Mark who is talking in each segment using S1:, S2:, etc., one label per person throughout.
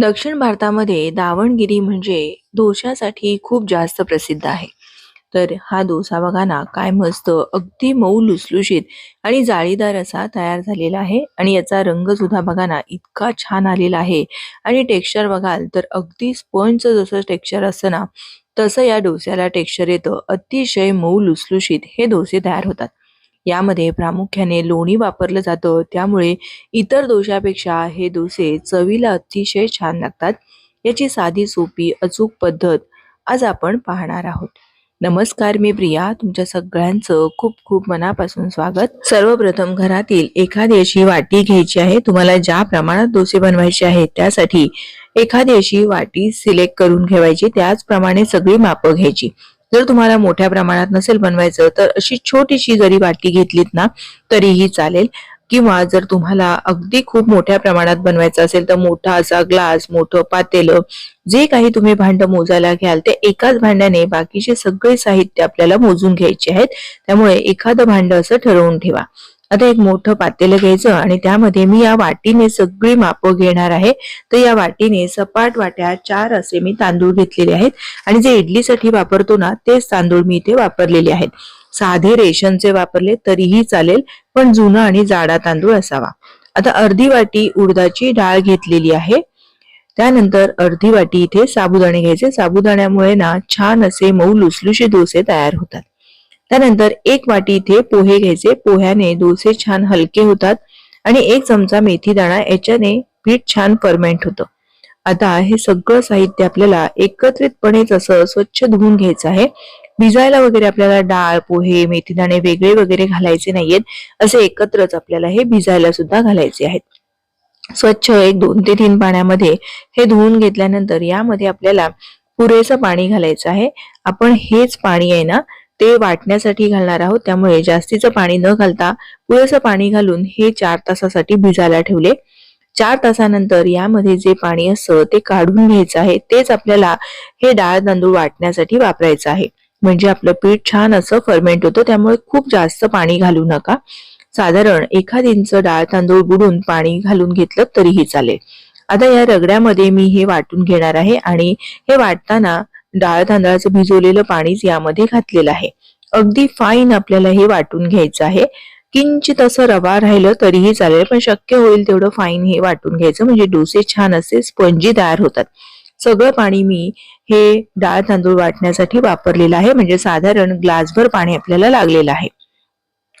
S1: दक्षिण भारतामध्ये दावणगिरी म्हणजे डोश्यासाठी खूप जास्त प्रसिद्ध आहे. तर हा डोसा बघा ना काय मस्त अगदी मऊ लुसलुशीत आणि जाळीदार असा तयार झालेला आहे. आणि याचा रंग सुद्धा बघा ना इतका छान आलेला आहे. आणि टेक्स्चर बघाल तर अगदी स्पंजचं जसं टेक्स्चर असतं ना तसं या डोस्याला टेक्स्चर येतं. अतिशय मऊ लुसलुशीत हे डोसे तयार होतात. यामध्ये प्रामुख्याने लोणी वापरलं जातं. त्यामुळे इतर दोषापेक्षा हे दोसे चवीला अतिशय छान लागतात. याची साधी सोपी अचूक पद्धत आज आपण पाहणार आहोत. नमस्कार मी प्रिया. तुमच्या सगळ्यांचं खूप खूप मनापासून स्वागत. सर्वप्रथम घरातील एखादी अशी वाटी घ्यायची आहे. तुम्हाला ज्या प्रमाणात डोसे बनवायचे आहेत त्यासाठी एखादी अशी वाटी सिलेक्ट करून घेवायची त्याचप्रमाणे सगळी मापं घ्यायची. जर तुम्हाला मोठ्या प्रमाणात नसेल बनवायचं तर अशी छोटीशी जरी वाटी घेतलीत ना तरीही चालेल. किंवा जर तुम्हाला अगदी खूप मोठ्या प्रमाणात बनवायचं असेल तर मोठा असा ग्लास मोठं पातेलं जे काही तुम्ही भांड मोजायला घ्याल ते एकाच भांड्याने बाकीचे सगळे साहित्य आपल्याला मोजून घ्यायचे आहेत. त्यामुळे एखादं भांड असं ठरवून ठेवा. आता एक मोठं पातेलं घ्यायचं आणि त्यामध्ये मी या वाटीने सगळी मापं घेणार आहे. तर या वाटीने सपाट वाट्या चार असे मी तांदूळ घेतलेले आहेत. आणि जे इडलीसाठी वापरतो ना तेच तांदूळ मी इथे वापरलेले आहेत. साधे रेशनचे वापरले तरीही चालेल पण जुना आणि जाडा तांदूळ असावा. आता अर्धी वाटी उडदाची डाळ घेतलेली आहे. त्यानंतर अर्धी वाटी इथे साबुदाणे घ्यायचे. साबुदाण्यामुळे ना छान असे मऊ लुसलुशी डोसे तयार होतात. त्यानंतर एक वाटी इथे पोहे घ्यायचे. पोह्याने डोसे छान हलके होतात आणि एक चमचा मेथी दाणा याच्याने पीठ छान फर्मेंट होतं. आता हे सगळं साहित्य आपल्याला एकत्रितपणे तसं स्वच्छ धुवून घ्यायचं आहे भिजायला वगैरे आपल्याला डाळ पोहे मेथीदाणे वेगळे वगैरे घालायचे नाहीयेत असे एकत्रच आपल्याला हे भिजायला सुद्धा घालायचे आहेत. स्वच्छ एक दोन ते तीन पाण्यामध्ये हे धुवून घेतल्यानंतर यामध्ये आपल्याला पुरेसं पाणी घालायचं आहे. आपण हेच पाणी आहे ना ते वाटण्यासाठी घालणार आहोत. त्यामुळे जास्तीचं पाणी न घालता पुरेसं पाणी घालून हे चार तासासाठी भिजायला ठेवले. चार तासानंतर यामध्ये जे पाणी असतं ते काढून घ्यायचं आहे. तेच आपल्याला हे डाळ तांदूळ वाटण्यासाठी वापरायचं आहे. म्हणजे आपलं पीठ छान असं फर्मेंट होतं. त्यामुळे खूप जास्त पाणी घालू नका. साधारण एखाद इंच डाळ तांदूळ बुडून पाणी घालून घेतलं तरीही चालेल. आता या रगड्यामध्ये मी हे वाटून घेणार आहे आणि हे वाटताना डाळ तांदळाचं भिजवलेलं पाणीच यामध्ये घातलेलं आहे. अगदी फाईन आपल्याला हे वाटून घ्यायचं आहे. किंचित असं रवा राहिलं तरीही चालेल पण शक्य होईल तेवढं फाईन हे वाटून घ्यायचं म्हणजे डोसे छान असे स्पंजी तयार होतात. सगळं पाणी मी हे डाळ तांदूळ वाटण्यासाठी वापरलेलं आहे म्हणजे साधारण ग्लासभर पाणी आपल्याला लागलेलं आहे.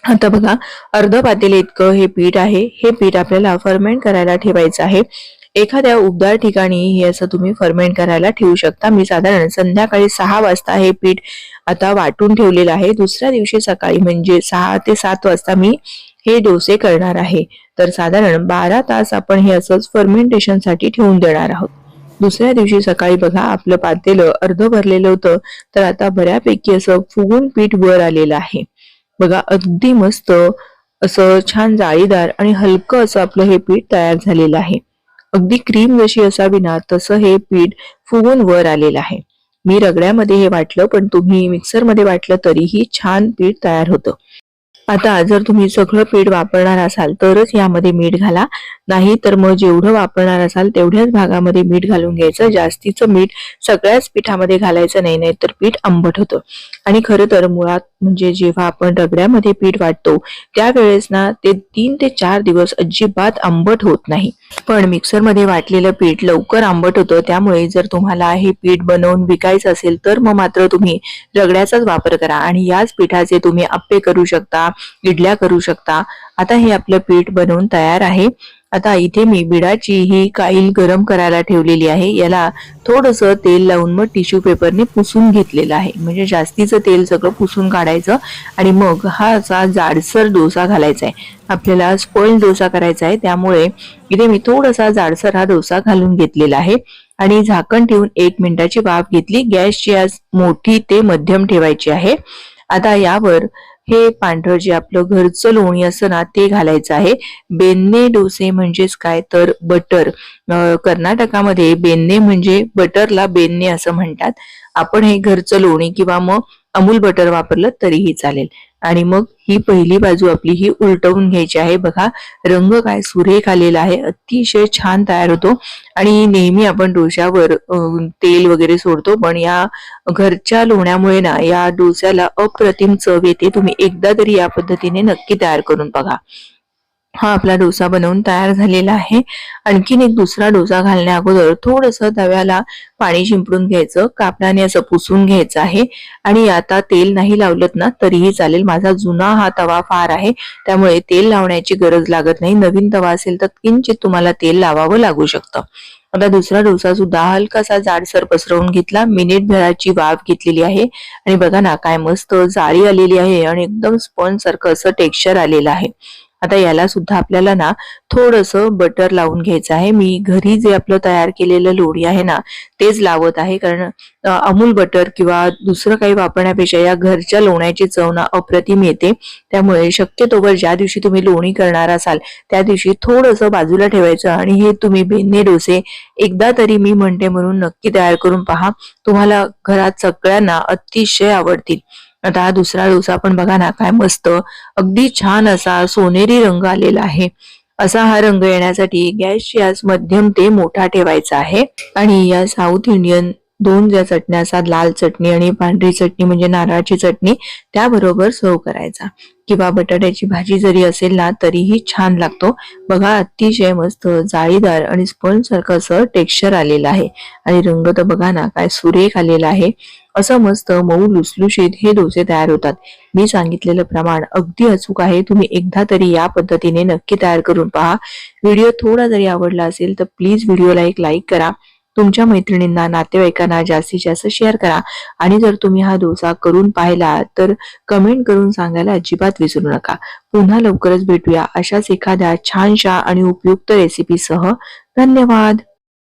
S1: आता बघा अर्ध पातेले इतकं हे पीठ आहे. हे पीठ आपल्याला फर्मेंट करायला ठेवायचं आहे. एखाद्या उबदार ठिकाणी हे असं तुम्ही फर्मेंट करायला ठेवू शकता. मी साधारण संध्याकाळी सहा वाजता हे पीठ आता वाटून ठेवलेलं आहे. दुसऱ्या दिवशी सकाळी म्हणजे सहा ते सात वाजता मी हे डोसे करणार आहे. तर साधारण बारा तास आपण हे असंच फर्मेंटेशनसाठी ठेवून देणार आहोत. दुसऱ्या दिवशी सकाळी बघा आपलं पातेलं अर्ध भरलेलं होतं. तर आता बऱ्यापैकी असं फुगून पीठ वर आलेलं आहे. बघा अगदी मस्त असं छान जाळीदार आणि हलकं असं आपलं हे पीठ तयार झालेलं आहे. अगदी क्रीम जशी असावी ना तसं हे पीठ फुगून वर आलेलं आहे. मी रगड्यामध्ये हे वाटलं पण तुम्ही मिक्सरमध्ये वाटलं तरीही छान पीठ तयार होतं. आता जर तुम्ही सगळं पीठ वापरणार असाल तरच यामध्ये मीठ घाला. नाही तर मग जेवढं वापरणार असाल तेवढ्याच भागामध्ये मीठ घालून घ्यायचं. जास्तीचं मीठ सगळ्याच पिठामध्ये घालायचं नाही नाही तर पीठ आंबट होतं. आणि खरं तर मुळात म्हणजे जेव्हा आपण रगड्यामध्ये पीठ वाटतो त्यावेळेस ना ते तीन ते चार दिवस अजिबात आंबट होत नाही. पण मिक्सरमध्ये वाटलेलं पीठ लवकर आंबट होतं त्यामुळे जर तुम्हाला हे पीठ बनवून विकायचं असेल तर मग मात्र तुम्ही रगड्याचाच वापर करा आणि याच पिठाचे तुम्ही आप्पे करू शकता इडल्या करू शकता. आता हे आपलं पीठ बनवून तयार आहे. आता इथे मी बिडाची ही काईल गरम करायला ठेवलेली आहे. याला थोडस तेल लावून मग टिश्यू पेपरने पुसून घेतलेलं आहे. म्हणजे जास्तीचं तेल सगळं पुसून काढायचं आणि मग हा असा जाडसर डोसा घालायचा आहे. आपल्याला स्पॉइल डोसा करायचा आहे. त्यामुळे इथे मी थोडासा जाडसर हा डोसा घालून घेतलेला आहे. आणि झाकण ठेवून एक मिनिटाची वाफ घेतली. गॅसची आज मोठी ते मध्यम ठेवायची आहे. आता यावर हे पांढरं जे आपलं घरचं लोणी असतं ना ते घालायचं आहे. बेन्ने डोसे म्हणजेच काय तर बटर. कर्नाटकामध्ये बेन्ने म्हणजे बटरला बेन्ने असं म्हणतात. आपण हे घरचं लोणी किंवा मग अमूल बटर वापरलं तरीही चालेल. आणि मग ही पहिली बाजू आपली ही उलटवून घ्यायची आहे. बघा रंग काय सुरेख आलेला आहे. अतिशय छान तयार होतो. आणि नेहमी आपण डोश्यावर तेल वगैरे सोडतो. पण या घरच्या लोण्यामुळे ना या डोस्याला अप्रतिम चव येते. तुम्ही एकदा तरी या पद्धतीने नक्की तयार करून बघा. हा आपला डोसा बनवून तयार झालेला आहे. आणखीन एक दुसरा डोसा घालण्या अगोदर थोडस तव्याला पाणी शिंपडून घ्यायचं कापडाने असं पुसून घ्यायचं आहे. आणि आता तेल नाही लावलत ना तरीही चालेल. माझा जुना हा तवा फार आहे त्यामुळे तेल लावण्याची गरज लागत नाही. नवीन तवा असेल तर किंचित तुम्हाला तेल लावावं लागू शकतं. आता दुसरा डोसा सुद्धा हलकासा जाडसर पसरवून घेतला. मिनिट भराची वाफ घेतलेली आहे. आणि बघा ना काय मस्त जाळी आलेली आहे आणि एकदम स्पॉन सारखं असं टेक्स्चर आलेलं आहे. आता याला सुद्धा आपल्याला ना थोडस बटर लावून घ्यायचं आहे. मी घरी जे आपलं तयार केलेलं लोणी आहे ना तेच लावत आहे. कारण अमूल बटर किंवा दुसरं काही वापरण्यापेक्षा या घरच्या लोण्याची चव ना अप्रतिम येते. त्यामुळे शक्यतोवर ज्या दिवशी तुम्ही लोणी करणार असाल त्या दिवशी थोडंसं बाजूला ठेवायचं आणि हे तुम्ही बेन्ने डोसे एकदा तरी मी म्हणते म्हणून नक्की तयार करून पहा. तुम्हाला घरात सगळ्यांना अतिशय आवडतील. आता हा दुसरा डोसा पण बघा ना काय मस्त अगदी छान असा सोनेरी रंग आलेला आहे. असा हा रंग येण्यासाठी गॅसची आस मध्यम ते मोठा ठेवायचा आहे. आणि या साऊथ इंडियन दोन ज्या चटण्या असतात लाल चटणी आणि पांढरी चटणी म्हणजे नारळाची चटणी त्याबरोबर सर्व करायचा. किंवा बटाट्याची भाजी जरी असेल ना तरीही छान लागतो. बघा अतिशय मस्त जाळीदार आणि स्पंज सारखं असं टेक्स्चर आलेलं आहे. आणि रंग तर बघा ना काय सुरेख आलेला आहे. असं मस्त मऊ लुसलुशीत हे डोसे तयार होतात. मी सांगितलेलं प्रमाण अगदी अचूक आहे. तुम्ही एकदा तरी या पद्धतीने नक्की तयार करून पहा. व्हिडिओ थोडा जरी आवडला असेल तर प्लीज व्हिडिओला एक लाईक करा. तुमच्या मैत्रिणींना नातेवाईकांना जास्तीत जास्त शेअर करा. आणि जर तुम्ही हा डोसा करून पाहिला तर कमेंट करून सांगायला अजिबात विसरू नका. पुन्हा लवकरच भेटूया अशाच एखाद्या छानशा आणि उपयुक्त रेसिपीसह धन्यवाद!